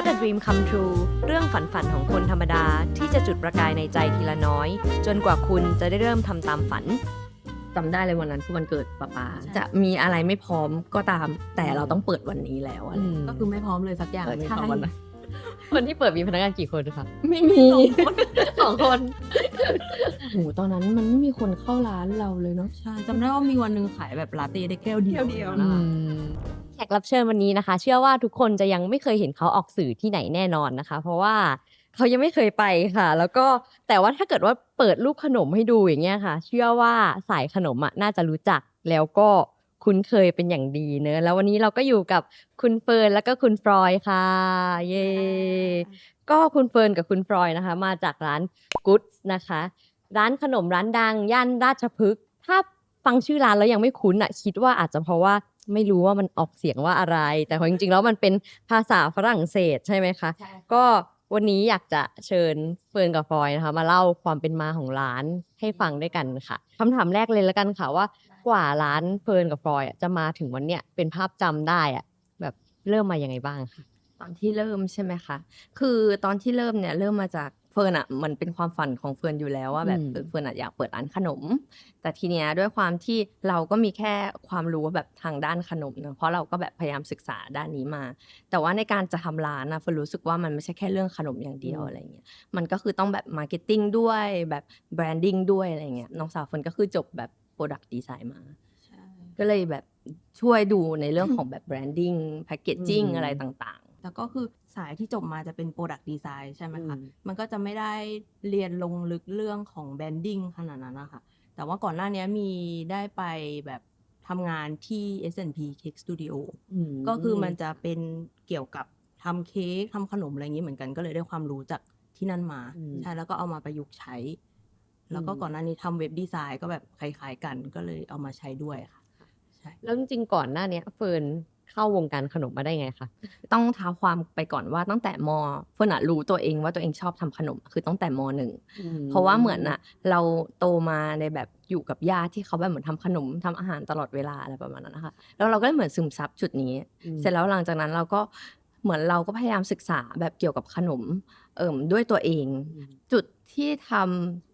What a Dream Come True เรื่องฝันฝันๆของคนธรรมดาที่จะจุดประกายในใจทีละน้อย จนกว่าคุณจะได้เริ่มทำตามฝันจำได้เลยวันนั้นคือวันเกิดป๊าป๊าใช่จะมีอะไรไม่พร้อมก็ตาม แต่เราต้องเปิดวันนี้แล้วอะไรอืมก็คือไม่พร้อมเลยสักอย่างเออไม่ใช่พร้อมวันนั้นคนที่เปิดมีพนักงานกี่คนคะไม่มีสองคนโหตอนนั้นมันไม่มีคนเข้าร้านเราเลยเนาะใช่จำได้ว่ามีวันหนึ่งขายแบบลาเต้ได้แก้วเดียวแก้วเดียวนะคะแขกรับเชิญวันนี้นะคะ เชื่อว่าทุกคนจะยังไม่เคยเห็นเขาออกสื่อที่ไหนแน่นอนนะคะ เพราะว่าเขายังไม่เคยไปค่ะ แล้วก็แต่ว่าถ้าเกิดว่าเปิดรูปขนมให้ดูอย่างเงี้ยค่ะ เชื่อว่าสายขนมอะน่าจะรู้จักแล้วก็คุ้นเคยเป็นอย่างดีเนอะแล้ววันนี้เราก็อยู่กับคุณเฟิร์นแล้วก็คุณฟรอยค่ะ เย้ก็คุณเฟิร์นกับคุณฟรอยนะคะ มาจากร้านกุ๊ดนะคะ ร้านขนมร้านดังย่านราชพฤกษ์ถ้าฟังชื่อร้านแล้วยังไม่คุ้นอะคิดว่าอาจจะเพราะว่า ไม่รู้ว่ามันออกเสียงว่าอะไร แต่จริงๆแล้วมันเป็นภาษาฝรั่งเศสใช่ไหมคะ ก็วันนี้อยากจะเชิญเฟิร์นกับฟอยนะคะ มาเล่าความเป็นมาของร้านให้ฟังด้วยกันค่ะคำถามแรกเลยแล้วกันค่ะว่า กว่าร้านเฟิร์นกับฟอยอะจะมาถึงวันเนี้ยเป็นภาพจำได้อะแบบเริ่มมายังไงบ้างคะตอนที่เริ่มใช่ไหมคะ คือตอนที่เริ่มเนี่ยเริ่มมาจากเฟิร์นอะมันเป็นความฝันของเฟิร์นอยู่แล้วว่าแบบอืมเออเฟิร์นอะอยากเปิดร้านขนม แต่ทีเนี้ยด้วยความที่เราก็มีแค่ความรู้แบบทางด้านขนมเนอะเพราะเราก็แบบพยายามศึกษาด้านนี้มา แต่ว่าในการจะทำร้านอะเฟิร์นรู้สึกว่ามันไม่ใช่แค่เรื่องขนมอย่างเดียวอะไรเงี้ยมันก็คือต้องแบบมาร์เก็ตติ้งด้วยแบบแบรนดิ้งด้วยอะไรเงี้ยน้องสาวเฟิร์นก็คือจบแบบโปรดักต์ดีไซน์มาใช่ก็เลยแบบช่วยดูในเรื่องของแบบแบรนดิ้งแพคเกจจิ้งอืมอะไรต่าง แล้วก็คือสายที่จบมาจะเป็นโปรดักต์ดีไซน์ใช่ไหมคะ อืม มันก็จะไม่ได้เรียนลงลึกเรื่องของแบรนดิ้งขนาดนั้นนะคะ แต่ว่าก่อนหน้านี้มีได้ไปแบบทำงานที่ S&P Cake Studio ก็คือมันจะเป็นเกี่ยวกับทำเค้กทำขนมอะไรอย่างนี้เหมือนกันก็เลยได้ความรู้จากที่นั่นมาอืมใช่แล้วก็เอามาประยุกต์ใช้ แล้วก็อืม ก่อนหน้านี้ทำเว็บดีไซน์ก็แบบคล้ายๆกันก็เลยเอามาใช้ด้วยค่ะ ใช่ แล้วจริงๆก่อนหน้าเนี้ยเฟิร์น เข้าวงการขนมมาได้ไงคะๆต้องท้าความไปก่อนว่าตั้งแต่มเฟิร์นอะรู้ตัวเองว่าตัวเองชอบทำขนมคือตั้งแต่มหนึ่งเพราะว่าเหมือนอะเราโตมาในแบบอยู่กับญาติที่เขาแบบเหมือนทำขนมทำอาหารตลอดเวลาอะไรประมาณนั้นนะคะแล้วเราก็เหมือนซึมซับจุดนี้ เสร็จแล้วหลังจากนั้นเราก็เหมือนเราก็พยายามศึกษาแบบเกี่ยวกับขนมเอิ่มด้วยตัวเองอืมจุดที่ทำ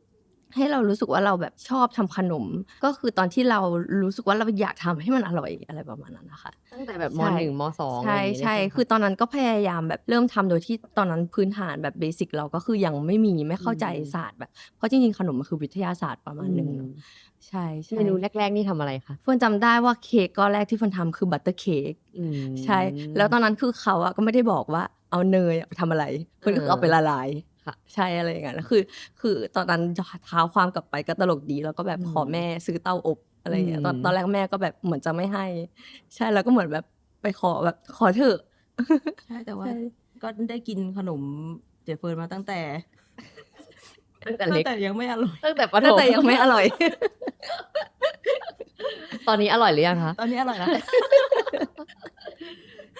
ให้เรารู้สึกว่าเราแบบชอบทำขนม ก็คือตอนที่เรารู้สึกว่าเราอยากทำให้มันอร่อยอะไรประมาณนั้นนะคะตั้งแต่แบบมใช่หนึ่งมสองใช่อะไรอย่างเงี้ยใช่เลยคือตอนนั้นก็พยายามแบบเริ่มทำโดยที่ตอนนั้นพื้นฐานแบบเบสิกเราก็คือยังไม่มีไม่เข้าใจศาสตร์แบบเพราะจริงๆขนมมันคือวิทยาศาสตร์ประมาณหนึ่งเนอะใช่ใช่เมนูแรกๆนี่ทำอะไรคะเฟิร์นจำได้ว่าเค้กก้อนแรกที่เฟิร์นทำคือบัตเตอร์เค้กใช่ แล้วตอนนั้นคือเขาอะก็ไม่ได้บอกว่าเอาเนยอะไปทำอะไรเพื่อนก็คือเอาไปละลาย ค่ะใช่อะไรอย่างเงี้ยแล้วคือ คือตอนนั้นเท้าความกลับไปก็ตลกดีแล้วก็แบบอืมขอแม่ซื้อเตาอบอะไรอย่างเงี้ยตอนอืมตอนแรกแม่ก็แบบเหมือนจะไม่ให้ ใช่แล้วก็เหมือนแบบไปขอแบบขอเถอะใช่แต่ว่าใช่ก็ได้กินขนมเจเฟิร์นมาตั้งแต่ตั้งแต่ตั้เล็กงแต่ยังไม่อร่อยตั้งแต่ประถตั้งมแต่ยังไม่อร่อย ตอนนี้อร่อยหรือยังคะ ตอนนี้อร่อยแล้ว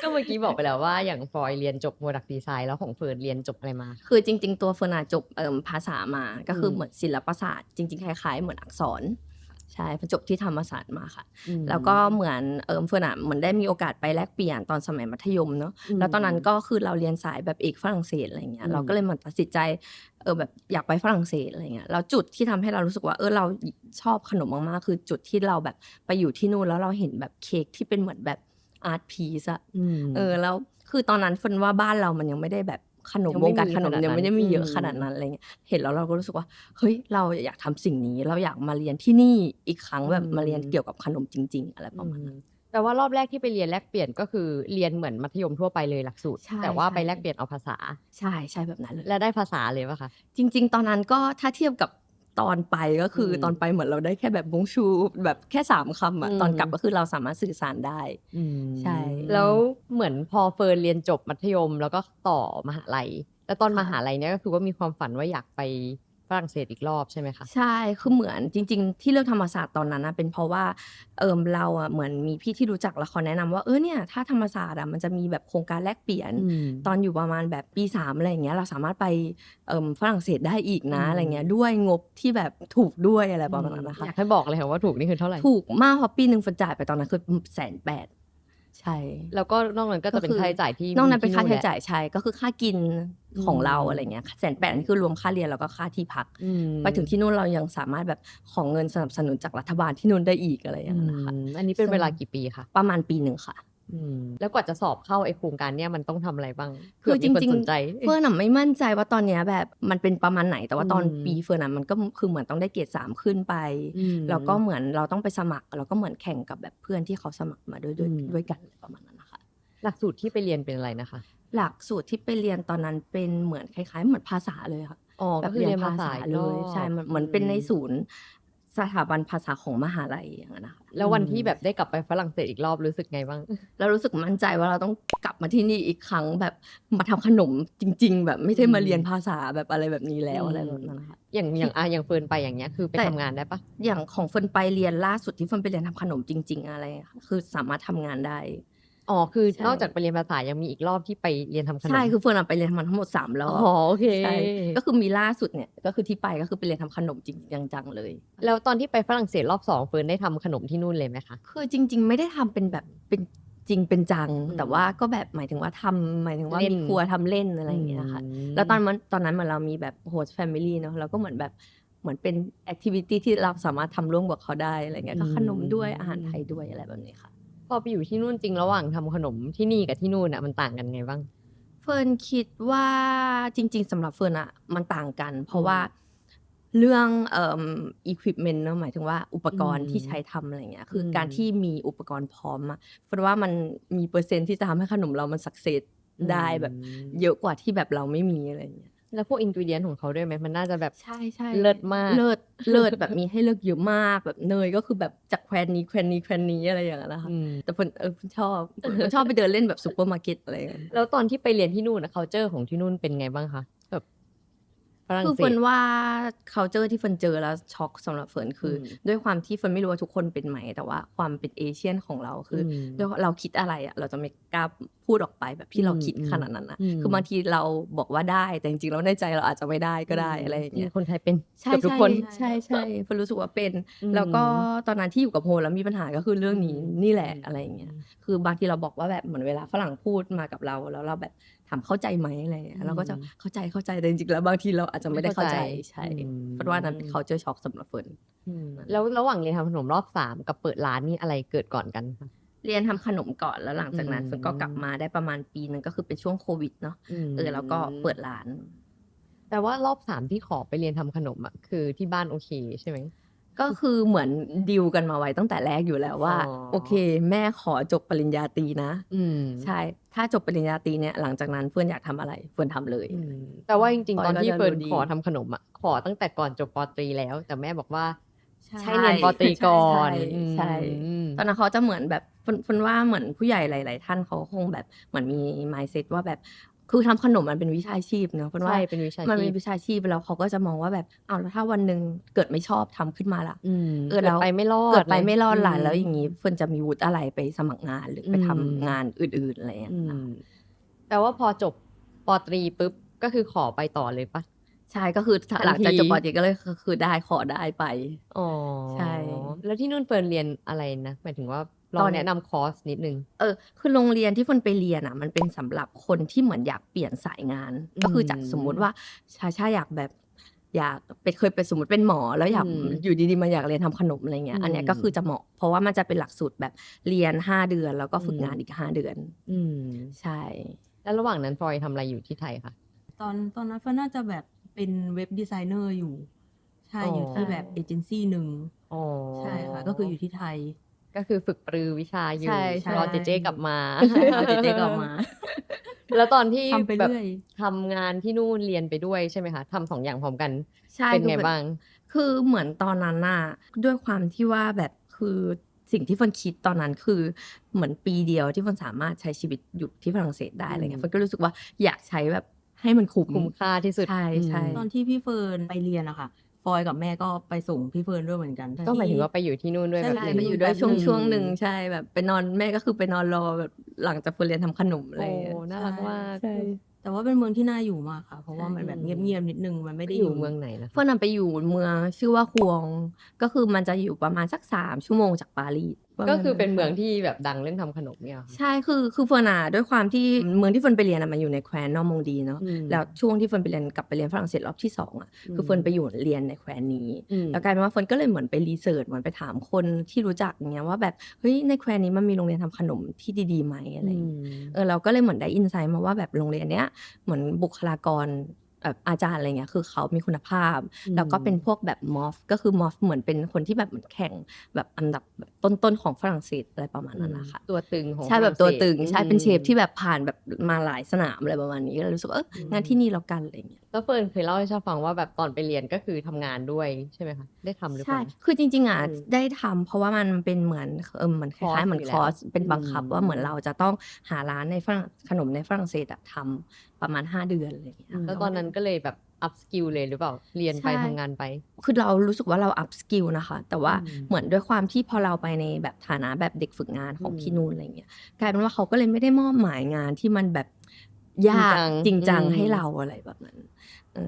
ก็เมื่อกี้บอกไปแล้วว่าอย่างฟอยเรียนจบโปรดักต์ดีไซน์แล้วของเฟิร์นเรียนจบอะไรมา คือจริง ๆ ตัวเฟิร์นอะจบเอ่มภาษามาก็คืออมเหมือนศิลปศาสตร์จริง ๆ คล้าย ๆ เหมือนอักษร ใช่จบที่ธรรมศาสตร์มาค่ะ แล้วก็เหมือนเอิมเฟิร์นอะเหมือนได้มีโอกาสไปแลกเปลี่ยนตอนสมัยมัธยมเนาะมแล้วตอนนั้นก็คือเราเรียนสายแบบเอกฝรั่งเศสอะไรเงี้อืยมเราก็เลยเหมือนตัดสินใจเออแบบอยากไปฝรั่งเศสอะไรเงี้ยแล้วจุดที่ทำให้เรารู้สึกว่าเออเราชอบขนมมากๆคือจุดที่เราแบบไปอยู่ที่นู่นแล้วเราเห็นแบบเค้กที่เป็นเหมือนแบบอาร์ตพีซอะมเออแล้วคือตอนนั้นเฟิร์นว่าบ้านเรามันยังไม่ได้แบบ ขนมยังวไม่งการมีขนมขนาดยังไม่ได้นั้นมีเยอะอืมขนาดนั้นอะไรเงี้ยเห็นแล้วเราก็รู้สึกว่าเฮ้ยเราอยากทำสิ่งนี้ เราอยากมาเรียนที่นี่อีกครั้งแบบมาเรียนเกี่ยวกับขนมจริง ๆ อะไรประมาณนั้นแต่ว่ารอบแรกที่ไปเรียนแลกเปลี่ยนก็คือเรียนเหมือนมัธยมทั่วไปเลยหลักสูตรใช่แต่ว่าใช่ไปแลกเปลี่ยนเอาภาษา ใช่ใช่แบบนั้นเลย และได้ภาษาเลยปะคะ จริง ๆ ตอนนั้นก็ถ้าเทียบกับ ตอนไปก็คืออมตอนไปเหมือนเราได้แค่แบบบงชู แบบแค่สามคำอะอืมตอนกลับก็คือเราสามารถสื่อสารได้ใช่ แล้วเหมือนพอเฟิร์นเรียนจบมัธยม แล้วก็ต่อมหาลัย แล้วตอนค่ะมหาลัยเนี่ยก็คือว่ามีความฝันว่าอยากไปฝ รั่งเศสอีกรอบใช่ไหมคะ ใช่ คือเหมือนจริง ๆ ที่เลือกธรรมศาสตร์ตอนนั้นนะเป็นเพราะว่าเอิมเราอะเหมือนมีพี่ที่รู้จักแล้วเขาแนะนำว่าเออเนี่ยถ้าธรรมศาสตร์อะมันจะมีแบบโครงการแลกเปลี่ยน ตอนอยู่ประมาณแบบปีสามอะไรอย่างเงี้ยเราสามารถไปเอิมฝรั่งเศสได้อีกนะอืมอะไรเงี้ยด้วยงบที่แบบถูกด้วยอะไรประมาณนั้นนะคะอยากให้บอกเลยค่ะว่าถูกนี่คือเท่าไหร่ถูกมากเพราะปีหนึ่งฝนจ่ายไปตอนนั้นคือแสนแปด ใช่ แล้วก็นอกนั้นก็จะเป็นก็คือค่าใช้จ่ายที่นอกนั้นมีเป็นที่ค่าใช้แหละจ่ายใช่ก็คือค่ากินของอืมเราอะไรเงี้ยแสนแปดนี่คือรวมค่าเรียนแล้วก็ค่าที่พักอืมไปถึงที่นู่นเรายังสามารถแบบของเงินสนับสนุนจากรัฐบาลที่นู่นได้อีกอะไรอย่างเงี้ยนะคะอืมอันนี้เป็นซึ่งเวลากี่ปีคะประมาณปีหนึ่งค่ะอืม แล้วกว่าจะสอบเข้าไอโครงการเนี้ยมันต้องทำอะไรบ้าง คือเผื่จมีนริงสนใจๆเฟิร์นอะไม่มั่นใจว่าตอนเนี้ยแบบมันเป็นประมาณไหนแต่ว่าตอนอืมปีเฟิร์นอะมันก็คือเหมือนต้องได้เกรดสามขึ้นไปอืมแล้วก็เหมือนเราต้องไปสมัคร แล้วก็เหมือนแข่งกับแบบเพื่อนที่เขาสมัครมาด้วยด้วยอืมด้วยกันอะไรประมาณนั้นนะคะหลักสูตรที่ไปเรียนเป็นอะไรนะคะ หลักสูตรที่ไปเรียนตอนนั้นเป็นเหมือนคล้ายๆ เหมือนภาษาเลยค่ะอ๋อแบก็บคือเรียนภาษาเลยใช่มันเหมือนเป็นในศูนย์ สถาบันภาษาของมหาลัยอย่างนั้นนะคะแล้ววันที่แบบได้กลับไปฝรั่งเศสอีกรอบรู้สึกไงบ้าง เรารู้สึกมั่นใจว่าเราต้องกลับมาที่นี่อีกครั้งแบบมาทำขนมจริง ๆ แบบไม่ใช่มาอืมเรียนภาษาแบบอะไรแบบนี้แล้วอืมอะไรแบบนั้นนะคะอย่างอย่างอะอย่างเฟิร์นไปอย่างเงี้ยคือไปแต่ทำงานได้ปะอย่างของเฟิร์นไปเรียนล่าสุดที่เฟิร์นไปเรียนทำขนมจริง ๆ อะไรอะค่ะคือสามารถทำงานได้ อ๋อ คือใช่นอกจากไปเรียนภาษายังมีอีกรอบที่ไปเรียนทำขนม ใช่ คือเฟิร์นอะไปเรียนทำมันทั้งหมดสามรอบอ๋อ โอเค ใช่ ก็คือมีล่าสุดเนี่ย ก็คือที่ไปก็คือไปเรียนทำขนมจริงๆจังๆเลย แล้วตอนที่ไปฝรั่งเศสรอบสองเฟิร์นได้ทำขนมที่นู่นเลยไหมคะ คือจริง ๆ ไม่ได้ทำเป็นแบบเป็นจริงเป็นจัง อืมแต่ว่าก็แบบหมายถึงว่าทำหมายถึงว่าเล่น มีครัวทำเล่นอะไรอย่างเงี้ยค่ะอืมแล้วตอนมันตอนนั้นเหมือนเรามีแบบโฮสต์แฟมิลี่เนาะเราก็เหมือนแบบเหมือนเป็นแอคทิวิตี้ที่เราสามารถทำร่วมกับเขาได้อะไรเงี้ยก็ขนมด้วยอาหารไทยด้วยอะไรแบบนี้ค่ะ พอไปอยู่ที่นู่นจริงระหว่างทำขนมที่นี่กับที่นู่นอะมันต่างกันไงบ้าง เฟิร์นคิดว่าจริง ๆสำหรับเฟิร์นอะมันต่างกัน เพราะว่าเรื่องเอ่ออุปกรณ์เนอะหมายถึงว่าอุปกรณ์อืมที่ใช้ทำอะไรเงี้ยคืออม การที่มีอุปกรณ์พร้อมอะเฟิร์นว่ามันมีเปอร์เซ็นต์ที่จะทำให้ขนมเรามันสักเซสได้แบบ เยอะกว่าที่แบบเราไม่มีอะไรเงี้ย แล้วพวกอินกิเดียนของเขาด้วยไหมมันน่าจะแบบใช่ใช่เลิศมาก เลิศเลิศแบบมีให้เลือกเยอะมากแบบเนยก็คือแบบจากแควนนี้แควนนี้แควนนี้อะไรอย่างเงี้ยนะคะอืมแต่เฟิร์นเออเฟิร์นชอบเฟิร์นชอบไปเดินเล่นแบบซูเปอร์มาร์เก็ตอะไรอย่างเงี้ยแล้วตอนที่ไปเรียนที่นู่นนะ culture ของที่นู่นเป็นไงบ้างคะ แบบฝรั่งคือเศเฟิสร์นว่า culture ที่เฟิร์นเจอแล้วช็อกสำหรับเฟิร์นคืออมด้วยความที่เฟิร์นไม่รู้ว่าทุกคนเป็นไหม แต่ว่าความเป็นเอเชียนของเราคืออมด้วยเราคิดอะไรอะเราจะไม่กล้าพูดออกไปแบบที่เราคิดอืมขนาดนั้นอะอืม คือบางทีเราบอกว่าได้แต่จริงๆแล้วในใจเราอาจจะไม่ได้ก็ได้อะไรอย่างเงี้ย คนไทยเป็นใช่เกือบทุกใช่คน ใช่ใช่เฟิร์นรู้สึกว่าเป็นอืมแล้วก็ตอนนั้นที่อยู่กับโฮแล้วมีปัญหาก็คือเรื่องนี้อืมนี่แหละอืมอะไรอย่างเงี้ย คือบางทีเราบอกว่าแบบเหมือนเวลาฝรั่งพูดมากับเรา แล้วเราแบบ ถามเข้าใจไหมอะไรอย่างเงี้ยเราก็จะเข้าใจเข้าใจแต่จริงๆแล้วบางทีเราอาจจะไม่ได้เข้าใจใช่อืมเพราะว่านั้นเป็น culture shock สำหรับเฟิร์นอืมแล้วระหว่างเรียนทำขนมรอบสามกับเปิดร้านนี่อะไรเกิดก่อนกันคะเรียนทำขนมก่อนแล้วหลังจากนั้นอืมเฟิร์นก็กลับมาได้ประมาณปีหนึงก็คือเป็นช่วงโควิดเนาะเออแล้วก็เปิดร้าน แต่ว่ารอบสามที่ขอไปเรียนทำขนมอะคือที่บ้านโอเคใช่ไหม ก็คือเหมือนดิวกันมาไว้ตั้งแต่แรกอยู่แล้วว่า อ๋อ โอเค แม่ขอจบปริญญาตรีนะ อืมใช่ ถ้าจบปริญญาตรีเนี่ยหลังจากนั้นเฟิร์นอยากทำอะไรเฟิร์นทำเลย อืมแต่ว่าจริงปๆอยตอนที่ก็จะเฟิร์นรู้ดีขอทำขนมอะ ขอตั้งแต่ก่อนจบปตรีแล้ว แต่แม่บอกว่า ใช่ใช่เรียนปตรีก่อนใช่ใช่ อืม ตอนนั้นเขาจะเหมือนแบบเฟิร์นเฟิร์นว่าเหมือนผู้ใหญ่หลาย ๆ ท่านเขาคงแบบเหมือนมี mindset ว่าแบบ คือทำขนมมันเป็นวิชาชีพเนอะเฟิร์นว่าใช่เป็นวิชามันชีเป็นพวิชาชีพแล้วเขาก็จะมองว่าแบบอ้าวแล้วถ้าวันหนึ่งเกิดไม่ชอบทำขึ้นมาล่ะอืมเออแล้วกิดไปไม่รอดเกิดไปไม่รอดเลยล่ะแล้วอย่างนี้เฟิร์นจะมีวุฒิอะไรไปสมัครงานหรือไปทำอืมงานอื่นๆอะไรอย่างเงี้ยอืนะมแต่ว่าพอจบปตรีปุ๊บก็คือขอไปต่อเลยปะใช่ก็คือทันหลังจากทีจบปอตรีก็เลยคือคือได้ขอได้ไปอ๋อใช่ แล้วที่นู่นเฟิร์นเรียนอะไรนะหมายถึงว่า ลตอองนแนะนำคอร์สนิดนึง เออ คือโรงเรียนที่เฟิร์นไปเรียนอะ มันเป็นสำหรับคนที่เหมือนอยากเปลี่ยนสายงานอืมก็คือจากสมมุติว่าชาชาอยากแบบอยากเป็นเคยเป็นสมมติเป็นหมอแล้วอยากอืมอยู่ดีๆมาอยากเรียนทำขนมอะไรเงี้ยอืมอันเนี้ยก็คือจะเหมาะ เพราะว่ามันจะเป็นหลักสูตรแบบเรียนห้าเดือน แล้วก็ฝึกอืมงานอีกห้าเดือน อืมใช่ แล้วระหว่างนั้นฟลอยทำอะไรอยู่ที่ไทยคะตอนตอนนั้นเฟิร์นน่าจะแบบเป็นเว็บดีไซเนอร์อยู่ใช่อ๋อออยู่ที่แบบเอเจนซี่หนึ่งอ๋อใช่ค่ะก็คืออยู่ที่ไทย ก็คือฝึกปรือวิชาอยู่ใช่ใช่ รอเจเจกลับมาเอาเจเจกลับมา แล้วตอนที่ทำไปแบบเรื่อย ทำงานที่นู่นเรียนไปด้วยใช่ไหมคะทำสองอย่างพร้อมกันใช่เป็นไงคือบ้าง คือเหมือนตอนนั้นน่ะด้วยความที่ว่าแบบคือสิ่งที่เฟิร์นคิดตอนนั้นคือเหมือนปีเดียวที่เฟิร์นสามารถใช้ชีวิตอยู่ที่ฝรั่งเศสได้อะไรเงี้อืมยเฟิร์นก็รู้สึกว่าอยากใช้แบบให้มันคุ้มคุ้มค่าที่สุดใช่ใช่ตอนที่พี่เฟิร์นไปเรียนอะค่ะ ฟอยกับแม่ก็ไปส่งพี่เฟิร์นด้วยเหมือนกันก็หมายถึงว่าไปอยู่ที่นู่นด้วยใช่แบบใช่หนึ่งไปอยู่ด้วยแบบช่วงหนึ่งช่วงหนึ่งใช่แบบไปนอนแม่ก็คือไปนอนรอแบบหลังจากเฟิร์นเรียนทำขนมอะไรโอ้เงี้ยน่ารักมากใช่แต่ว่าเป็นเมืองที่น่าอยู่มากค่ะ เพราะว่าใช่มันแบบเงียบๆนิดนึงมันไม่ได้อยู่เมืองไหนนะเฟิร์นนำไปอยู่เมืองชื่อว่าฮวงก็คือมันจะอยู่ประมาณสักสามชั่วโมงจากปารีสประมาณก็คือเป็นเมืองค่ะที่แบบดังเรื่องทำขนมเนี่ยเหรอคะใช่คือคือเฟิร์นอะด้วยความที่เมืองที่เฟิร์นไปเรียนอะมันอยู่ในแคว้นนอร์มองดีเนาะอืมแล้วช่วงที่เฟิร์นไปเรียนกลับไปเรียนฝรั่งเศสรอบที่สองอะคือเฟิร์นไปอยู่เรียนในแคว้นนี้อืมแล้วกลายเป็นว่าเฟิร์นก็เลยเหมือนไปรีเสิร์ชเหมือนไปถามคนที่รู้จักอย่างเงี้ยว่าแบบเฮ้ยในแคว้นนี้มันมีโรงเรียนทำขนมที่ดีๆไหมอะไรอย่างเงี้ยเออเราก็เลยเหมือนได้อินไซต์มาว่าแบบโรงเรียนเนี้ยเหมือนบุคลากร แบบอาจารย์อะไรเงี้ยคือเขามีคุณภาพอืมแล้วก็เป็นพวกแบบมอฟก็คือมอฟเหมือนเป็นคนที่แบบเหมือนแข่งแบบอันดับแบบต้นๆของฝรั่งเศสอะไรประมาณนั้นนะคะตัวตึงของใช่แบบตัวตึงฝรั่ศสใช่เป็นเชฟอืมที่แบบผ่านแบบมาหลายสนามอะไรประมาณนี้ก็เลยรู้สึกว่าเอออืมงานที่นี่แล้วกันอะไรเงี้ย แล้วเฟิร์นเคยเล่าให้ชาฟังว่าแบบตอนไปเรียนก็คือทำงานด้วยใช่ไหมคะได้ทำหรือเปใช่ล่าคือจริง ๆอะอืมได้ทำเพราะว่ามันเป็นเหมือนเออเหมือนคล้ายๆเหมือนอยู่คแล้วอร์สเป็นบังคับอืมว่าเหมือนเราจะต้องหาร้านในฝรั่งขนมในฝรั่งเศสอะทำประมาณ 5 เดือนอะไรอย่างเงี้ยแล้วตอนนั้นก็เลยแบบอัพสกิลเลยหรือเปล่าเรียนไปใช่ทำงานไป คือเรารู้สึกว่าเราอัพสกิลนะคะ แต่ว่าอืมเหมือนด้วยความที่พอเราไปในแบบฐานะแบบเด็กฝึกงานของอืมที่นู่นอะไรเงี้ยกลายเป็นว่าเขาก็เลยไม่ได้มอบหมายงานที่มันแบบยากจจริริงงจัจังงอืมให้เราอะไรแบบนั้นเออ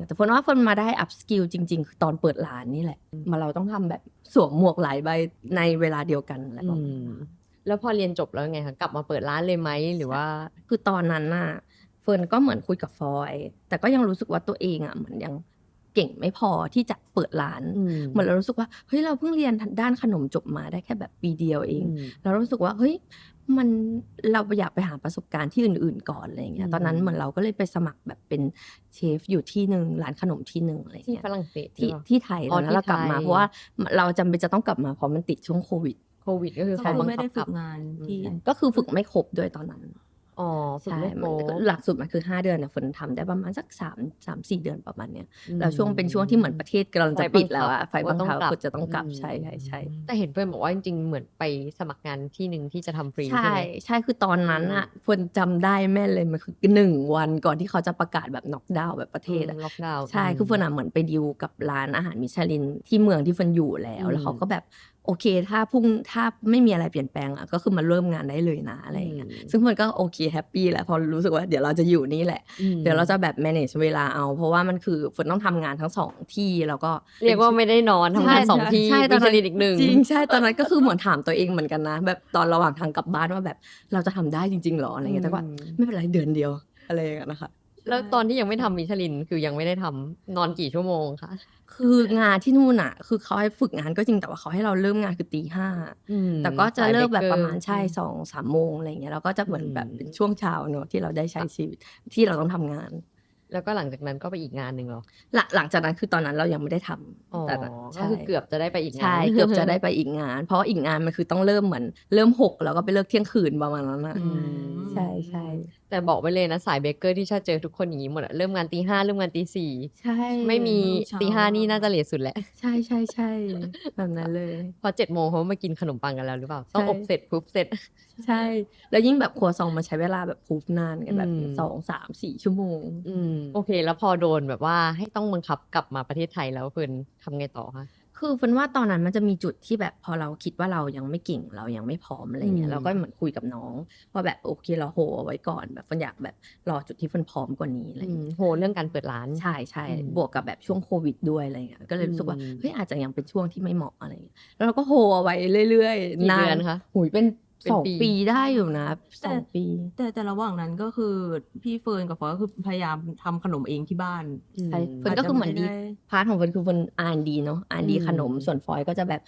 แต่ฝนว่าฝนมาได้อัพสกิลจริง ๆ คือตอนเปิดร้านนี่แหละ มาเราต้องทำแบบสวมหมวกหลายใบในเวลาเดียวกันอะไรประมาณอืนั้นมแล้วพอเรียนจบแล้วไงคะกลับมาเปิดร้านเลยไหมหรือว่า คือตอนนั้นน่ะเฟิร์นก็เหมือนคุยกับฟอยแต่ก็ยังรู้สึกว่าตัวเองอะเหมือนยังเก่งไม่พอที่จะเปิดร้านอืมเหมือนเรารู้สึกว่าเฮ้ยเราเพิ่งเรียนด้านขนมจบมาได้แค่แบบปีเดียวเองอืมเรารู้สึกว่าเฮ้ย มันเราอยากไปหาประสบการณ์ที่อื่น ๆ ก่อนอะไรเงี้อืยมตอนนั้นเหมือนเราก็เลยไปสมัครแบบเป็นเชฟอยู่ที่หนึ่งร้านขนมที่หนึ่งอะไรที่เงี้ยฝรั่งเศสที่หรือเปล่าที่ไทยอ๋ตออนนั้นที่เรากลับมาไทยเพราะว่าเราจำเป็นจะต้องกลับมาเพราะมันติดช่วงโควิด โควิดก็คือก็เขาคือบังไม่คัได้บกฝึลับกงานที่ ก็คือฝึกไม่ครบด้วยตอนนั้น อ๋อฝึกใช่ไม่มันโป๊ะหลักสูตรมันคือ5เดือนเนี่ยฝนทำได้ประมาณสัก3 3 4เดือนประมาณเนี้ยอืมแล้วช่วงเป็นช่วงที่เหมือนประเทศกำลังจะปิดแล้วอะไฟบังคับว่าคนจะต้องกลับมใช่ใช่ใช่ แต่เห็นเพื่อนบอกว่าจริงๆ เหมือนไปสมัครงานที่หนึ่งที่จะทำฟรีใช่ใช่ไหม ใช่คือตอนนั้นอะฝนจำได้แม่นเลยมันคือหนึ่งวันก่อนที่เขาจะประกาศแบบน็อกดาวน์แบบประเทศอะ ล็อกดาวน์ ใช่ คือเฟิร์นอะเหมือนไปดิวกับร้านอาหารมิชลินที่เมืองที่เฟิร์นอยู่แล้ว อืมแล้วเขาก็แบบ โอเค ถ้าพรุ่งถ้าไม่มีอะไรเปลี่ยนแปลงอะก็คือมาเริ่มงานได้เลยนะอะไรอย่างเงี้ยซึ่งเฟิร์นก็โอเคแฮปปี้แหละพอรู้สึกว่าเดี๋ยวเราจะอยู่นี่แหละอืมเดี๋ยวเราจะแบบ manage เวลาเอา เพราะว่ามันคือฝนต้องทำงานทั้งสองที่แล้วก็เรียกว่าไม่ได้นอนทำงานใช่สองที่ใช่ตอนมิชนั้นลินอีกหนึ่งจริงใช่ตอนนั้นก็คือเหมือนถามตัวเองเหมือนกันนะ แบบตอนระหว่างทางกลับบ้านว่าแบบเราจะทำได้จริงๆหรออะไรเงี้ยแต่ว่าอืมไม่เป็นไรเดือนเดียวอะไรอย่างเงี้ยนะคะ แล้วตอนที่ยังไม่ทำมิชลินคือยังไม่ได้ทำนอนกี่ชั่วโมงคะคืองานที่นู่นอะ คือเขาให้ฝึกงานก็จริงแต่ว่าเขาให้เราเริ่มงานคือตีห้าอืมแต่ก็จะเลิกแบบสยประมาณเบเกอใช่สองสามโมงอะไรเงี้ยแล้วก็จะเหมือนแบบอืมเป็นช่วงเช้าเนอะที่เราได้ใช้ชีวิตที่เราต้องทำงาน แล้วก็หลังจากนั้นก็ไปอีกงานหนึ่งเหรอหลังหลังจากนั้นคือตอนนั้นเรายังไม่ได้ทำอ๋อแต่แบบก็ใช่คือเกือบจะได้ไปอีกงานใช่เกือบจะได้ไปอีกงาน เพราะว่าอีกงานมันคือต้องเริ่มเหมือนเริ่มหกแล้วก็ไปเลิกเที่ยงคืนประมาณนั้นอะอืมใช่ใช่แต่บอกไปเลยนะสายเบเกอร์ที่ชาเจอทุกคนอย่างนี้หมดอะเริ่มงานตีห้าเริ่มงานตีสี่ใช่ไม่มีเช้าตีห้านี่น่าจะเลทสุดแหละ ใช่ใช่ใช่แบบนั้นเลย พอเจ็ดโมงเขามากินขนมปังกันแล้วหรือเปล่า ต้องใช่อบเสร็จปุ๊บเสร็จ ใช่ แล้วยิ่งแบบครัวซองมันใช้เวลาแบบพูฟนานไงแบบอืมสองสามสี่ชั่วโมงอืมโอเค แล้วพอโดนแบบว่าให้ต้องบังคับกลับมาประเทศไทยแล้วเฟิร์นทำไงต่อคะ คือเฟิร์นว่าตอนนั้นมันจะมีจุดที่แบบพอเราคิดว่าเรายังไม่เก่งเรายังไม่พร้อมอะไรเงี้อืยมเราก็เหมือนคุยกับน้องว่าแบบโอเคเราโฮเอาไว้ก่อนแบบเฟิร์นอยากแบบรอจุดที่เฟิร์นพร้อมกว่านี้อะไรอืมเงี้ยโหเรื่องการเปิดร้านใช่ใช่อืมบวกกับแบบช่วงโควิดด้วยอะไรเงี้ยก็เลยรู้สึกว่าอืมเฮ้ยอาจจะยังเป็นช่วงที่ไม่เหมาะอะไรเงี้ยแล้วเราก็โฮเอาไว้เรื่อยกี่ๆนาเดือนนคะหุยเป็น เป็นสองปี ปีได้อยู่นะสองปี แต่แต่ระหว่างนั้นก็คือพี่เฟิร์นกับฟอยก็คือพยายามทำขนมเองที่บ้านใช่อืมเฟิร์นก็คือเหมือนดีาจจะไได้พาร์ทของเฟิร์นคือเฟิร์นอ่านดีเนาะอ่านดีอืมขนมส่วนฟอยก็จะแบบ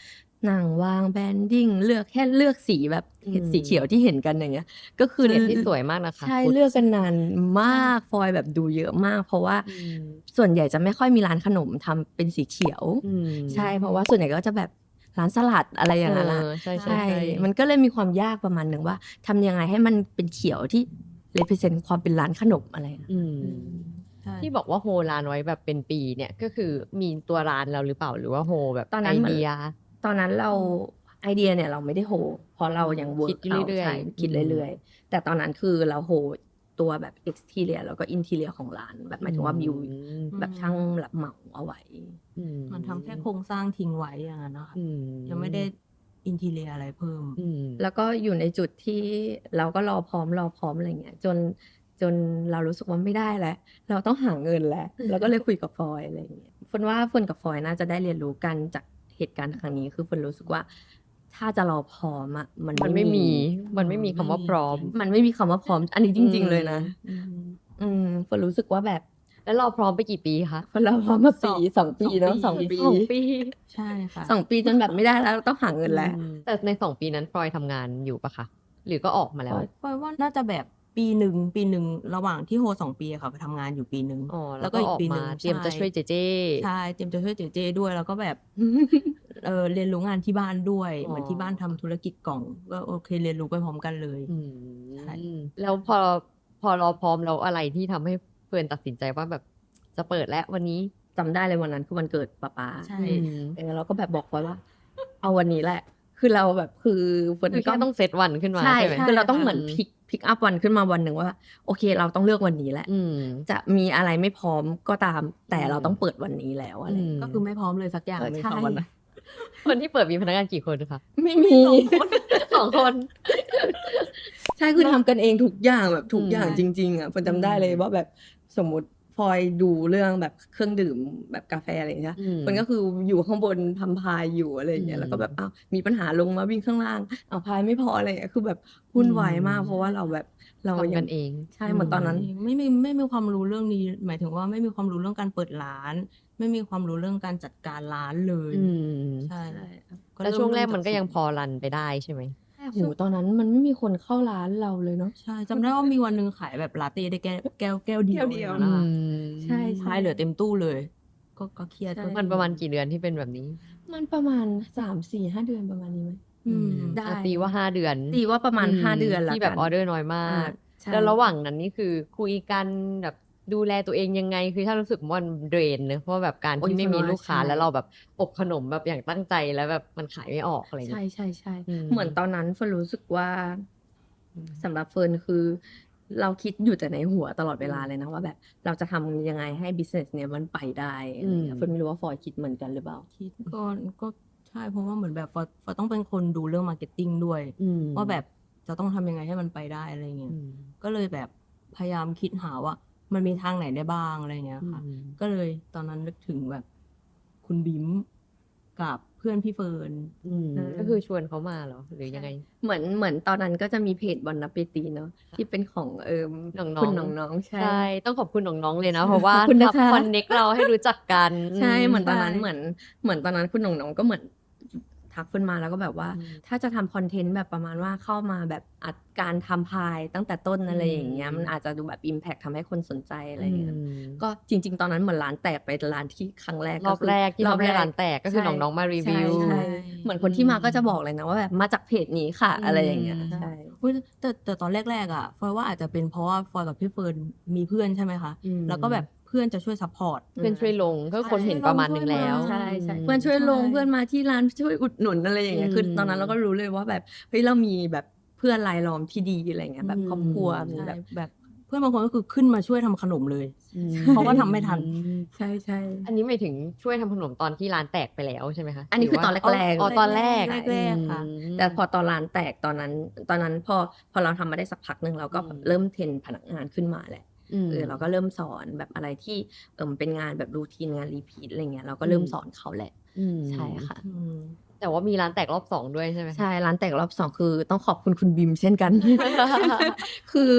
นั่งวางแบนดิ้งเลือกแค่เลือกสีแบบอืม สีเขียวที่เห็นกันอย่างเงี้ย ก็คือเห็นที่สวยมากนะคะใช่พุทธเลือกกันนานมากฟอยแบบดูเยอะมาก เพราะว่าอืมส่วนใหญ่จะไม่ค่อยมีร้านขนมทำเป็นสีเขียว อืม ใช่เพราะว่าส่วนใหญ่ก็จะแบบ ร้านสลัดอะไรอย่างนั้นอะเออใช่ใช่ใช่ใช่มันก็เลยมีความยากประมาณหนึ่งว่าทำยังไงให้มันเป็นเขียวที่ represent ความเป็นร้านขนมอะไรอะอืมใช่ที่บอกว่าโฮร้านไว้แบบเป็นปีเนี่ยก็คือมีตัวร้านเราหรือเปล่าหรือว่าโฮแบบตอนนั้นไอเหมือนเดียตอนนั้นเราไอเดียเนี่ยเราไม่ได้โฮเพราะเรายังเวิร์คิกดอยู่เรื่อยๆใช่คิดอืมเรื่อยๆ แต่ตอนนั้นคือเราโฮ ตัวแบบ exterior แล้วก็ interior ของร้าน แบบหมายถึงว่าบิวอืมแบบช่างรับเหมาเอาไว้อืมันทำแค่โครงสร้างทิ้งไว้อย่างนั้นนะคะอืมยังไม่ได้อินทีเรียอะไรเพิ่มอืมแล้วก็อยู่ในจุดที่เราก็รอพร้อมรอพร้อมอะไรเงี้ยจนจนเรารู้สึกว่าไม่ได้แล้ว เราต้องหาเงินแล้วเราก็เลยคุยกับฟอยอะไรเงี้ยฝนว่าฝนกับฟอยน่าจะได้เรียนรู้กันจากเหตุการณ์ครั้งนี้คือฝนรู้สึกว่า ถ้าจะรอพร้อมอะมันมันไม่มี มันไม่มีคำว่าพร้อม มันไม่มีคำว่าพร้อม อันนี้จริง ๆ เลยนะ อืมอืมเฟิร์นรู้สึกว่าแบบ แล้วเราพร้อมไปกี่ปีคะเฟิร์นรอพร้อมมาปีสองปีเนาะสสอองงปีปีสองปี ใช่ค่ะสองปีจนแบบไม่ได้แล้วต้องหาเงินแล้วอืมแต่ในสองปีนั้นฟลอยทำงานอยู่ปะคะหรือก็ออกมาแล้วปอยว่าน่าจะแบบ ปีหนึ่งปีหนึ่งระหว่างที่โฮสองปีอะค่ะไปทำงานอยู่ปีหนึ่งอ๋อแล้แล้ววก็ก็อีกออกปีหนึ่มางเตรียมจะใช่ช่วยเจเจใช่เตรียมจะช่วยเจเจด้วยแล้วก็แบบเออเรียนรู้งานที่บ้านด้วยอ๋อเหมือนที่บ้านทำธุรกิจกล่องก็โอเคเรียนรู้ไปพร้อมกันเลยอืมใช่แล้วพอพอเราพร้อมแล้วอะไรที่ทำให้เฟิร์นตัดสินใจว่าแบบจะเปิดแล้ววันนี้จำได้เลยวันนั้นคือวันเกิดป๊าป๊าใช่อืมเออเราก็แบบบอกไว้ว่า เอาวันนี้แหละ คือเราแบบคือเฟิร์นคือก็แค่ต้องเซตวันขึ้นมาใช่ใช่ไหมคือเราต้องใช่เหมือนค่ะพิก พิกอัพวันขึ้นมาวันหนึ่งว่า โอเค เราต้องเลือกวันนี้แหละอืมจะมีอะไรไม่พร้อมก็ตาม แต่อืมเราต้องเปิดวันนี้แล้วอะไรอย่างเงี้ยก็คือไม่พร้อมเลยสักอย่างเออเลยใช่ค่ะวันนั้นคนที่เปิดมีพนักงานกี่คนคะไม่มีสองคน ใช่คือทำกันเองทุกอย่างแบบทุกอย่างอืมจริง ๆ อะเฟิร์นจำได้เลยว่าแบบสมมติ พลอยดูเรื่องแบบเครื่องดื่มแบบกาแฟอะไรอย่างเงี้ยอืมมันก็คืออยู่ข้างบนทำพายอยู่อะไรอย่างเงี้อืยมแล้วก็แบบอ้าวมีปัญหาลงมาวิ่งข้างล่างอ้าวพายไม่พออะไรอย่างเงี้ยคือแบบวุ่นวายมากอืมเพราะว่าเราแบบเราทำยักังนเองใช่เหมือนตอนนั้น ไม่มีไม่มีความรู้เรื่องนี้ หมายถึงว่าไม่มีความรู้เรื่องการเปิดร้าน ไม่มีความรู้เรื่องการจัดการร้านเลยอืมใช่แต่เริ่ช่วงแรกมันก็เายังจาพอรันไปได้ใช่ไหม โห ตอนนั้นมันไม่มีคนเข้าร้านเราเลยเนาะ ใช่จำได้ว่ามีวันหนึ่งขายแบบลาเต้ได้แก้วแก้วแก้วเดียวแก้วเดียวลนะคะใช่ใช่เหลือเต็มตู้เลย ก็ก็เครียดใช่ก็มันประมาณกี่เดือนที่เป็นแบบนี้มันประมาณสามสี่ห้าเดือนประมาณนี้ไหม อืม ได้ อะตีว่าห้าเดือนตีว่าประมาณอืห้าเดือนละที่แบบกันออเดอร์น้อยมาก ใช่ แล้วระหว่างนั้นนี่คือคุยกันแบบ ดูแลตัวเองยังไง คือถ้ารู้สึกว่ามันเดรนเนอะเพราะว่าแบบการที่ไม่มีลูกค้าแล้วเราแบบอบขนมแบบอย่างตั้งใจแล้วแบบมันขายไม่ออกอะไรใช่เงี้ยใช่ใช่อืมเหมือนตอนนั้นเฟิร์นรู้สึกว่าอืมสำหรับเฟิร์นคือ เราคิดอยู่แต่ในหัวตลอดเวลาเลยนะว่าแบบเราจะทำยังไงให้ business เนี่ยมันไปได้อะไรเงี้ยอืมเฟิร์นไม่รู้ว่าฟอยคิดเหมือนกันหรือเปล่าคิดก็ก็ใช่เพราะว่าเหมือนแบบฟอฟอต้องเป็นคนดูเรื่องมาร์เก็ตติ้งด้วยอืมว่าแบบจะต้องทำยังไงให้มันไปได้อะไรเงี้ยอืมก็เลยแบบพยายามคิดหาว่า มันมีทางไหนได้บ้างอะไรเงี้ยค่ะอืมก็เลยตอนนั้นนึกถึงแบบ คุณบิมกับเพื่อนพี่เฟิร์นอืมเออก็คือชวนเขามาเหรอ หรือยังไง เหมือนเหมือนตอนนั้นก็จะมีเพจบอลนับเปตีเนาะที่เป็นของเอิมน้องๆคุณน้องๆใช่ใช่ ต้องขอบคุณน้องๆเลยนะ เพราะว่าขอบคุณนะคะคอนเน็กเราให้รู้จักกัน ใช่เหมือนตอนนั้นใช่เหมือน เหมือนตอนนั้นคุณหนงน้องก็เหมือน ทักขึ้นมาแล้วก็แบบว่าอืมถ้าจะทำคอนเทนต์แบบประมาณว่าเข้ามาแบบอัดการทำพายตั้งแต่ต้นอะไรอย่างเงี้ยอืมมันอาจจะดูแบบอิมแพคทำให้คนสนใจอะไรอย่างเงี้ยอืมก็จริง ๆ ตอนนั้นเหมือนร้านแตกไปร้านที่ครั้งแรกรอบคืแรกที่รรออบบแรแรกกร้านแตกก็คือใช่น้องๆมารีวิวใช่เหมือนคนที่มาก็จะบอกเลยนะว่าแบบมาจากเพจนี้ค่ะ อะไรอย่างเงี้ยอืมใช่อุ๊ยแต่แต่ตอนแรกๆอะฟอยว่าอาจจะเป็นเพราะว่าฟอยกับพี่เฟิร์นมีเพื่อนใช่ไหมคะอืมแล้วก็แบบ เพื่อนจะช่วยซัพพอร์ต เพื่อนช่วยลงก็คนเห็นประมาณหนึงแล้วใช่ใช่อืมเพื่อนช่วยลงใช่เพื่อนมาที่ร้านช่วยอุดหนุนอะไรอย่างเงี้ยอืมคือตอนนั้นเราก็รู้เลยว่าแบบเฮ้ยเรามีแบบเพื่อนรายล้อมที่ดีอะไรเงี้ยแบบครอบครัวอืมมีใช่แบบแบบเพื่อนบางคนก็คือขึ้นมาช่วยทำขนมเลยอืมเพราะว่าทำไม่ทัน ใช่ใช่อันนี้หมายถึงช่วยทำขนมตอนที่ร้านแตกไปแล้วใช่ไหมคะ อันนี้คือตอนหว่าแรกๆอ๋อตอนแรกแรกๆค่ะอืมแต่พอตอนร้านแตกตอนนั้น ตอนนั้นพอพอเราทำมาได้สักพักหนึ่งเราก็อืมเริ่มเทรนพนักงานขึ้นมาแหละม เออเราก็เริ่มสอนแบบอะไรที่เออเป็นงานแบบรูทีนงานรีพีทอะไรเงี้ยเราก็เริ่มอืมสอนเขาแหละอืมใช่ค่ะอืมแต่ว่ามีร้านแตกรอบสองด้วยใช่ไหมใช่ร้านแตกรอบสองคือ ต้องขอบคุณคุณบิมเช่นกัน คือ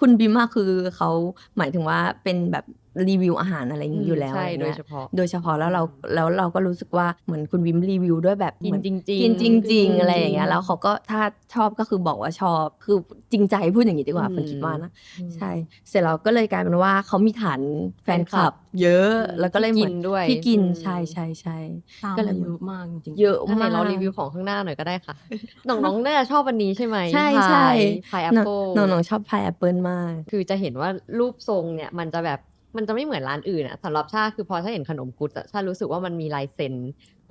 คุณบิมอะคือเขาหมายถึงว่าเป็นแบบ รีวิวอาหารอะไรอย่างนี้อยู่แล้วใช่อะไรโดยเงี้ยเฉพาะ โดยเฉพาะแล้วเราแล้วเราก็รู้สึกว่าเหมือนคุณบิมรีวิวด้วยแบบกินเหมือจริงๆกินจริง ๆ อะไรอย่างเงี้จยริงๆแล้วเขาก็ถ้าชอบก็คือบอกว่าชอบคือจริงใจพูดอย่างนี้ดีกว่าอืมเฟิร์นคิดว่านะอืมใช่ เสร็จแล้วก็เลยกลายเป็นว่าเขามีฐานแฟนคลับ เยอะอืมแล้วก็เลยเหมือนที่กินด้วยที่กินอืมใช่ใช่ใช่ตามก็เลยมาเยอะมากจริงๆเยอะอันไหนมากเรารีวิวของข้างหน้าหน่อยก็ได้ค่ะน้องๆน่าจะชอบอันนี้ใช่ไหมใช่ใช่พายแอปน้องเปิลน้องน้องชอบพายแอปเปิลมาก คือจะเห็นว่ารูปทรงเนี่ยมันจะแบบ มันจะไม่เหมือนร้านอื่นอะสำหรับชาคือพอถ้าเห็นขนมกุดอะชารู้สึกว่ามันมีลายเซ็น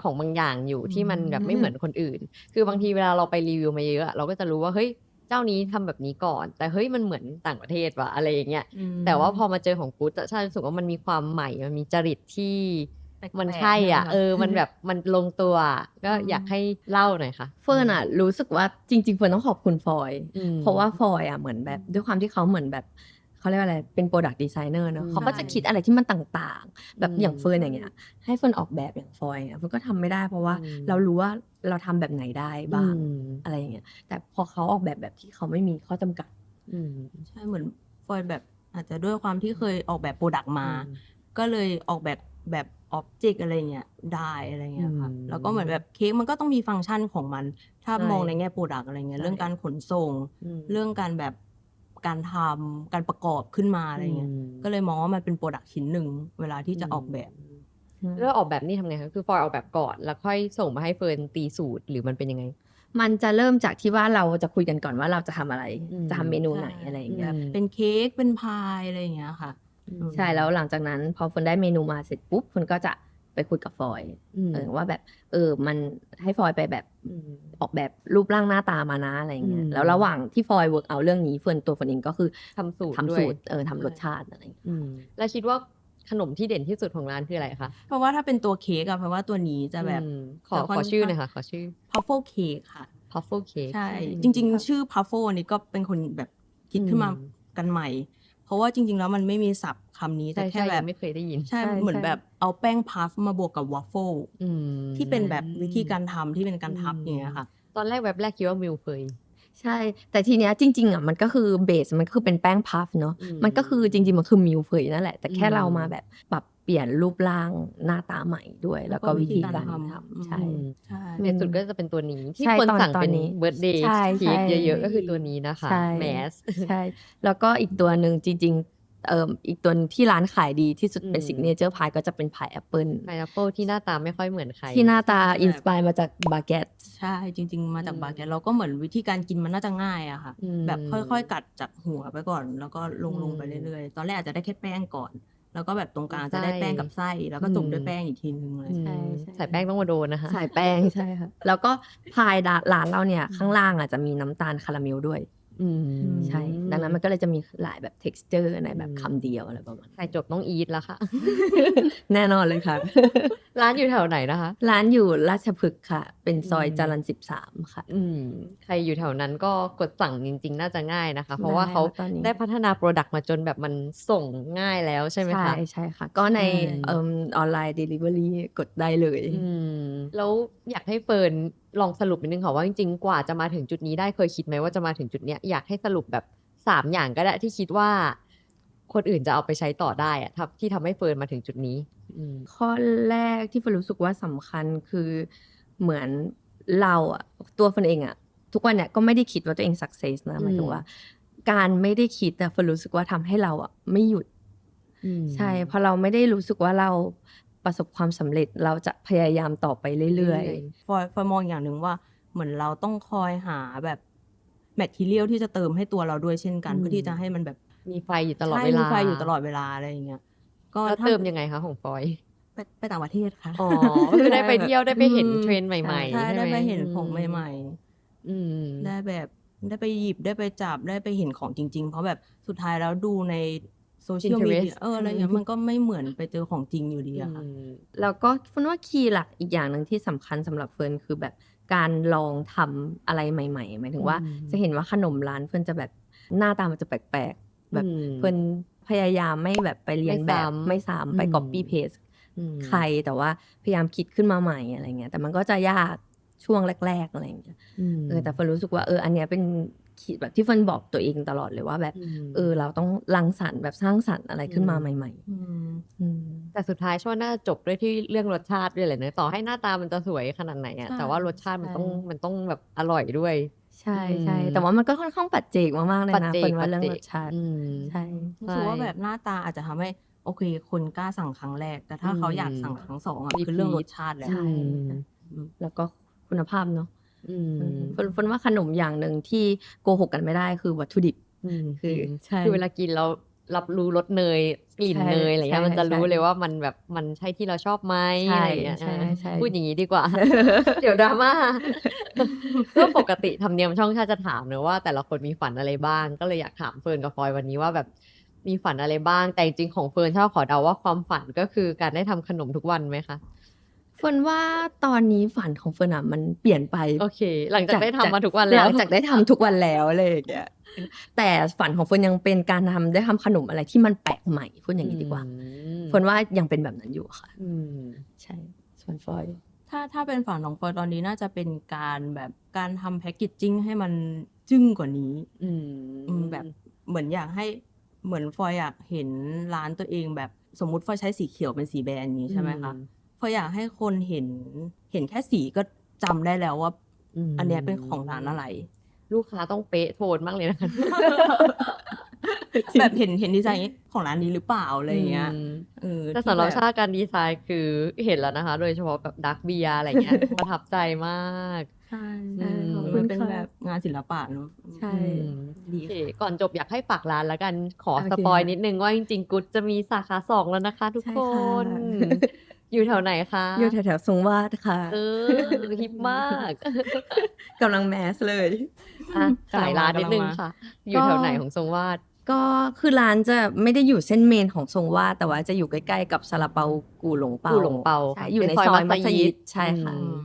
ของบางอย่างอยู่ที่มันแบบไม่เหมือนคนอื่น คือบางทีเวลาเราไปรีวิวมาเยอะอะเราก็จะรู้ว่าเฮ้ยเจ้านี้ทำแบบนี้ก่อน แต่เฮ้ยมันเหมือนต่างประเทศว่ะอะไรอย่างเงี้ยอืมแต่ว่าพอมาเจอของกุดอะชารู้สึกว่ามันมีความใหม่มันมีจริตที่แปลกๆมันใช่อะนะคะเออ มันแบบมันลงตัวอะก็อยากให้เล่าหน่อยค่ะ เฟิร์นอะรู้สึกว่าจริง ๆ เฟิร์นต้องขอบคุณฟอยอืมเพราะว่าฟอยอะเหมือนแบบด้วยความที่เขาเหมือนแบบ เขาเรียกว่าอะไร เป็น product designer เนอะอืมเขาก็จะคิดอะไรที่มันต่างๆ แบบอืมอย่างเฟิร์นอย่างเงี้ย ให้เฟิร์นออกแบบอย่างฟอยอะเฟิร์นก็ทำไม่ได้เพราะว่าอืมเรารู้ว่าเราทำแบบไหนได้บ้างอืมอะไรอย่างเงี้ย แต่พอเขาออกแบบแบบที่เขาไม่มีข้อจำกัดอืมใช่เหมือนฟอยแบบอาจจะด้วยความที่เคยออกแบบโปรดักต์มา ก็เลยออกแบบแบบอ็อบเจกต์อะไรเงี้ยได้อะไรเงี้ยค่ะอืมแล้วก็เหมือนแบบเค้กมันก็ต้องมีฟังก์ชันของมัน ถ้าใช่มองในแง่โปรดักต์อะไรเงี้ยใช่เรื่องการขนส่งมเรื่องการแบบ การทำการประกอบขึ้นมาอะไรเงี้ยมก็เลยมองว่ามันเป็นโปรดักต์ชิ้นหนึ่งเวลาที่จะออกแบบ แล้วออกแบบนี่ทำไงคะคือฟอยออกแบบก่อนแล้วค่อยส่งมาให้เฟิร์นตีสูตรหรือมันเป็นยังไง มันจะเริ่มจากที่ว่าเราจะคุยกันก่อนว่าเราจะทำอะไร อืม จะทำเมนูไหนใช่อะไรอย่างเงี้ย อืม เป็นเค้กเป็นพายอะไรเงี้ยค่ะมใช่แล้วหลังจากนั้นพอฝนได้เมนูมาเสร็จปุ๊บฝนก็จะ ไปคุยกับฟอยอืมเออว่าแบบ เออ มันให้ฟอยไปแบบมออกแบบรูปร่างหน้าตามานะอะไรอย่างเงี้ยอืมแล้วระหว่างที่ฟอยเวิร์กเอาเรื่องนี้เฟิร์นตัวฝนเองก็คือทำสูตรทำด้วยสูตรเออทำรสชาติอะไรอย่างเงี้ยอืมแล้วคิดว่าขนมที่เด่นที่สุดของร้านคืออะไรคะ เพราะว่าถ้าเป็นตัวเค้กอะเพราะว่าตัวนี้จะแบบอืมขอจะค่อนขอชื่อหข้างน่อยค่ะ ขอชื่อพัฟเฟิลเค้กค่ะ Puffle Cake ใช่อืมจริง ๆ ชื่อพัฟเฟิลนี่ก็เป็นคนแบบคิดขึ้นมาอืมกันใหม่เพ ราะว่าจริง ๆ แล้วมันไม่มีศัพท์คำนี้แต่ใช่แค่ใช่แบยับงไม่เคยได้ยิน ใช่ใช่เหมือนใช่แบบเอาแป้งพัฟมาบวกกับวัฟเฟิลอืมที่เป็นแบบวิธีการทำที่เป็นการทับอืมอย่างเงี้ยค่ะ ตอนแรกแบบแรกคิดว่ามิลเฟยใช่ แต่ทีเนี้ยจริงๆอะมันก็คือเบสมันก็คือเป็นแป้งพัฟเนาะอืมมันก็คือจริงๆมันคือมิลเฟยนั่นแหละ แต่แค่อืมเรามาแบบปรับ เปลี่ยนรูปร่างหน้าตาใหม่ด้วย แล้วก็วิธีการทำใช่อืมใช่เด็ดสุดก็จะเป็นตัวนี้ ที่ใช่คนตอนสั่งตอนเป็นนี้เบิร์ดเดย์ใช่เค้กใช่เยอะๆ ก็คือตัวนี้นะคะใช่แมสใช่แล้วก็อีกตัวหนึ่งจริงๆเอ่ออีกตัวที่ร้านขายดีที่สุดเป็นอืมซิกเนเจอร์พายก็จะเป็นพายแอปเปิลไพนแอปเปิลที่หน้าตาไม่ค่อยเหมือนใคร ที่หน้าตาใช่อินสปายมาจากบาเกตใช่จริง ๆ มาจากอืมบาเกตเราก็เหมือนวิธีการกินมันน่าจะง่ายอะค่ะอืมแบบค่อยๆ กัดจากหัวไปก่อน แล้วก็ลงอืมลงไปเรื่อยๆ ตอนแรกอาจจะได้แค่แป้งก่อน แล้วก็แบบตรงกลางจะได้ไส้แป้งกับไส้แล้วก็จุ่มอืมด้วยแป้งอีกทีนึงเลยอืมใช่ใช่ใส่แป้งต้องมาโดนนะคะสายแป้งใช่ค่ะแล้วก็พายร้านเราเนี่ยข้างล่างอะจะมีน้ำตาลคาราเมลด้วยอืม ใช่ ดังนั้นมันก็เลยจะมีหลายแบบ texture ในแบบอืมคำเดียวอะไรประมาณใครจบต้องอีทแล้วค่ะ แน่นอนเลยค่ะ ร้านอยู่แถวไหนนะคะ ร้านอยู่ราชพฤกษ์ค่ะ เป็นซอยอืมจรัญสิบสามค่ะ อืม ใครอยู่แถวนั้นก็กดสั่งจริง ๆ น่าจะง่ายนะคะ เพราะว่าได้เขาตอนนี้ได้พัฒนาโปรดักต์มาจนแบบมันส่งง่ายแล้วใช่ไหมใช่คะใช่ค่ะ ก็ในใช่เอออนไลน์ delivery กดได้เลย อืม แล้วอยากให้เฟิร์น ลองสรุปนิดนึงค่ะว่าจริงๆ กว่าจะมาถึงจุดนี้ได้เคยคิดไหมว่าจะมาถึงจุดเนี้ยอยากให้สรุปแบบสามอย่างก็ได้ที่คิดว่า คนอื่นจะเอาไปใช้ต่อได้อะทับที่ทำให้เฟิร์นมาถึงจุดนี้อืมข้อแรกที่เฟิร์นรู้สึกว่าสำคัญคือเหมือนเราอะตัวเฟิร์นเองอะทุกวันเนี่ยก็ไม่ได้คิดว่าตัวเอง success นะหมายถึงว่า การไม่ได้คิดอะเฟิร์นรู้สึกว่าทำให้เราอะไม่หยุดอืมใช่เพราะเราไม่ได้รู้สึกว่าเรา ประสบความสำเร็จเราจะพยายามต่อไปเรื่อยฟอยฟอยมองอย่างหนึ่งว่าเหมือนเราต้องคอยหาแบบแมททีเรียลที่จะเติมให้ตัวเราด้วยเช่นกันอืมเพื่อที่จะให้มันแบบมีไฟอยู่ตลอดใช่เวลามีไฟอยู่ตลอดเวลาอะไรอย่างเงี้ยก็แล้วถ้าเติมยังไงคะของฟอยไปไปต่างประเทศค่ะอ๋อก็คือได้ไปเที่ยวได้ไปเห็นอืมเทรนด์ใหม่ๆใช่ใช่ได้ไหมไปเห็นของใหม่อืมๆได้แบบได้ไปหยิบได้ไปจับได้ไปเห็นของจริง ๆ เพราะแบบสุดท้ายแล้วดูใน โซเชียลมีเดี Pinterest ยเอออะไรอย่างเงี้ยมันก็ไม่เหมือนไปเจอของจริงอยู่ดีอะค่ะอืมๆแล้วก็เฟิร์นว่าคีย์หลักอีกอย่างหนึ่งที่สำคัญสำหรับเฟิร์นคือแบบการลองทำอะไรใหม่ๆหมายถึงว่า อืม จะเห็นว่าขนมร้านเฟิร์นจะแบบหน้าตามันจะแปลกๆ แบบอืมเฟิร์นพยายามไม่แบบไปเรียนไม่แบบซ้ำ ไม่ซ้ำไป อืม copy paste อืมใครแต่ว่าพยายามคิดขึ้นมาใหม่อะไรเงี้ยแต่มันก็จะยากช่วงแรกๆอะไรเงี้ยมเออแต่เฟิร์นรู้สึกว่าเอออันเนี้ยเป็น ขีดแบบที่เฟิร์นบอกตัวเองตลอดเลยว่าแบบมเออ เราต้องรังสรรค์แบบสร้างสรรค์อะไรขึ้นมาอืมใหม่อืมๆอืมแต่สุดท้ายช่วงน่าจะจบด้วยที่เรื่องรสชาติด้วยแหละเนอะต่อให้หน้าตามันจะสวยขนาดไหนอะใช่แต่ว่ารสชาติมันต้องใช่มันต้องแบบอร่อยด้วยใช่ใช่อืมแต่ว่ามันก็ค่อนข้างปัจเจกมากๆเลยนะเฟิร์นว่าเรื่องรสชาติอืมใช่รู้สึกว่าแบบหน้าตาอาจจะทำให้โอเค คนกล้าสั่งครั้งแรก แต่ถ้าอืมเขาอยากสั่งครั้งสองอะ Repeat คือเรื่องรสชาติแหละใช่อืมแล้วก็คุณภาพเนาะ อืมเฟิร์นเฟิร์นว่าขนมอย่างหนึ่งที่โกหกกันไม่ได้คือวัตถุดิบอืมคือใช่คือเวลากินเรารับรู้รสเนยกลิ่นใช่เนยอะไรเงี้ยใช่มันจะรู้ใช่เลยว่ามันแบบมันใช่ที่เราชอบไหมใช่อะไรเงี้ยใช่อ่าใช่พูดอย่างนี้ดีกว่า เดี๋ยวดราม่าก็ปกติทำเนียมช่องชาติจะถามเนอะว่าแต่ละคนมีฝันอะไรบ้าง ก็เลยอยากถามเฟิร์นกับฟอยวันนี้ว่าแบบมีฝันอะไรบ้าง แต่จริงๆของเฟิร์นชอบขอเดาว่าความฝันก็คือการได้ทำขนมทุกวันไหมคะ เฟิร์นว่าตอนนี้ฝันของเฟิร์นอะมันเปลี่ยนไปโอเค หลังจากได้ทำมาทุกวันหแล้วลังจากได้ทำทุกวันแล้วอะไรอย่างเงี้ยแต่ฝันของเฟิร์นยังเป็นการทำได้ทำขนมอะไรที่มันแปลกใหม่พูดอย่างนี้ดีกว่าอืมเฟิร์นว่ายังเป็นแบบนั้นอยู่ค่ะอืมใช่ส่วนฟอยถ้าถ้าเป็นฝันของฟอยตอนนี้น่าจะเป็นการแบบการทำแพคเกจจิ้งให้มันจึ้งกว่านี้ อืมอืมแบบเหมือนอยากให้เหมือนฟอยอยากเห็นร้านตัวเองแบบสมมุติฟอยใช้สีเขียวเป็นสีแบรนด์นี้ใช่ไหมคะ ฟอยอยากให้คนเห็นเห็นแค่สีก็จำได้แล้วว่ามอันเนี้ยเป็นของร้านอะไร ลูกค้าต้องเป๊ะโทนมากเลยนะคะ แบบเห็นเห็นดีไซน์อย่างงี้ของร้านนี้หรือเปล่าอะไรอย่างเงี้ยมเออแต่ที่สำหรับแบบชาติการดีไซน์คือเห็นแล้วนะคะ โดยเฉพาะแบบดักเบียอะไรเงี้ยประทับใจมากใช่อืมขอบคุณเป็นแบบงานศิลปะเนาะใช่อืมดีโอเคก่อนจบอยากให้ฝากร้านแล้วกันขอโอเคสปอยนิดนึงว่าจริงๆกุ๊ดจะมีสาขาสองแล้วนะคะ ทุกใช่คค่ะน อยู่แถวไหนคะ อยู่แถวๆทรงวาดค่ะ เออ ฮิปมาก กำลังแมสเลยอะกำลังขายร้านมากำลังนิดนึงมา ค่ะ อยู่แถวไหนของทรงวาดก็คือร้านจะไม่ได้อยู่เส้นเมนของทรงวาดแต่ว่าจะอยู่ใกล้ ๆ กับซาลาเปากูหลงเปากูหลงเปา ใช่ค่ะอยู่ในเป็นซอยซอยมัมัสสยิยิด ด ใช่ค่ะอืม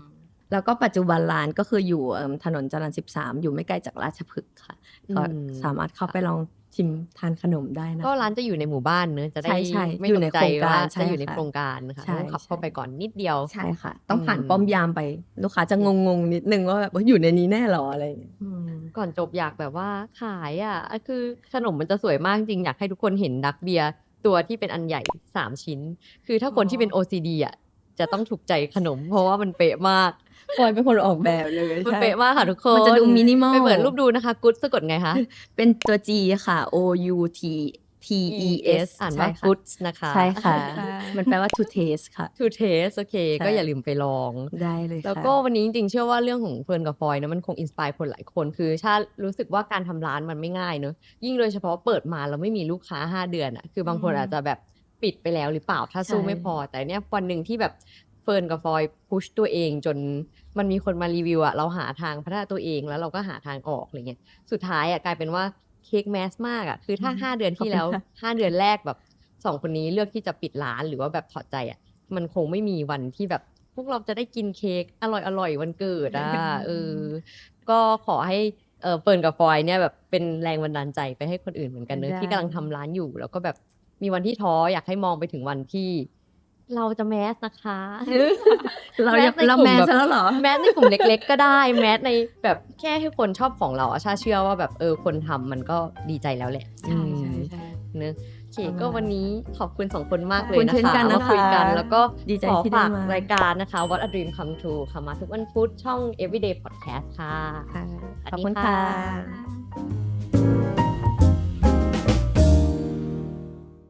แล้วก็ปัจจุบันร้านก็คืออยู่ เอิ่มถนนจรัญ 13 อยู่ไม่ไกลจากราชพฤกษ์ค่ะก็อืมสามารถเข้าไปลอง ชิมทานขนมได้นะ ก็ร้านจะอยู่ในหมู่บ้านเนอะจะได้ใช่ใช่ไม่อยู่ตในกใจโครงการว่าใช่จะอยู่ในค่ะโครงการนะคะใช่ต้องขับใช่เข้าไปก่อนนิดเดียวใช่ค่ะ ต้องผ่านอืมป้อมยามไป ลูกค้าจะงงๆนิดนึงว่าแบบว่าอยู่ในนี้แน่หรออะไรอย่างเงี้ยอืมก่อนจบอยากแบบว่าขายอะอะคือขนมมันจะสวยมากจริงอยากให้ทุกคนเห็นดักเบียร์ตัวที่เป็นอันใหญ่สามชิ้น คือถ้าคนที่เป็น OCD อะจะต้องถูกใจขนม เพราะว่ามันเป๊ะมาก ฟอยเป็นคนออกแบบเลยมันใช่ เป๊ะมากค่ะทุกคนมันจะดู minimal ไปเปิดรูปดูนะคะกุ๊ดสะกดไงคะ เป็นตัว G ค่ะ O U T T E S อ่านว่าใช่ค่ะกุ๊ดนะคะ ใช่ค่ะ ค่ะ มันแปลว่า to taste ค่ะ to taste โอเค ใช่ ก็อย่าลืมไปลอง ได้เลยค่ะ แล้วก็วันนี้จริงๆ เชื่อว่าเรื่องของเฟิร์นกับฟอยนะมันคงอินสปายคนหลายคนคือชารู้สึกว่าการทำร้านมันไม่ง่ายเนอะยิ่งโดยเฉพาะเปิดมาแล้วไม่มีลูกค้า 5 เดือนอะคือบางคนอืมอาจจะแบบปิดไปแล้วหรือเปล่าถ้าสู้ใช่ ไม่พอ แต่เนี้ยวันหนึ่งที่แบบ เฟิร์นกับฟอยพุชตัวเองจนมันมีคนมารีวิวอะเราหาทางพัฒนาตัวเองแล้วเราก็หาทางออกอะไรเงี้ยสุดท้ายอะกลายเป็นว่าเค้กแมสมากอะคือถ้าอืมห้าเดือนที่แล้วขอบคุณค่ะห้าเดือนแรกแบบสองคนนี้เลือกที่จะปิดร้านหรือว่าแบบถอดใจอะมันคงไม่มีวันที่แบบพวกเราจะได้กินเค้กอร่อยอร่อยๆวันเกิดอะเออก็ขอให้เออเฟิร์นกับฟอยเนี่ยแบบเป็นแรงบันดาลใจไปให้คนอื่นเหมือนกันเนอะได้ที่กำลังทำร้านอยู่ แล้วก็แบบมีวันที่ท้ออยากให้มองไปถึงวันที่ เราจะแมสนะคะ เราแมยังสในเรากลุ่แมมสแบบแล้วเหรอ แมสในกลุ่มเล็กๆ ก็ได้ แมสในแบบแค่ให้คนชอบของเราอะชาเชื่อว่าแบบเออคนทำมันก็ดีใจแล้วแหละใช่ใช่อืมใช่เนอะโอเคประมาณก็วันนี้ขอบคุณสองคนมากขอบเลยคุณนะเช่นคะกันนะคะมาคุยกัน แล้วก็ดีใจขอที่ได้ฝากมารายการนะคะ What a Dream Come True ค่ะมาทุกวันพุธช่อง Everyday Podcast ค่ะ ค่ะสวัสดีขอบคุณค่ะ ค่ะ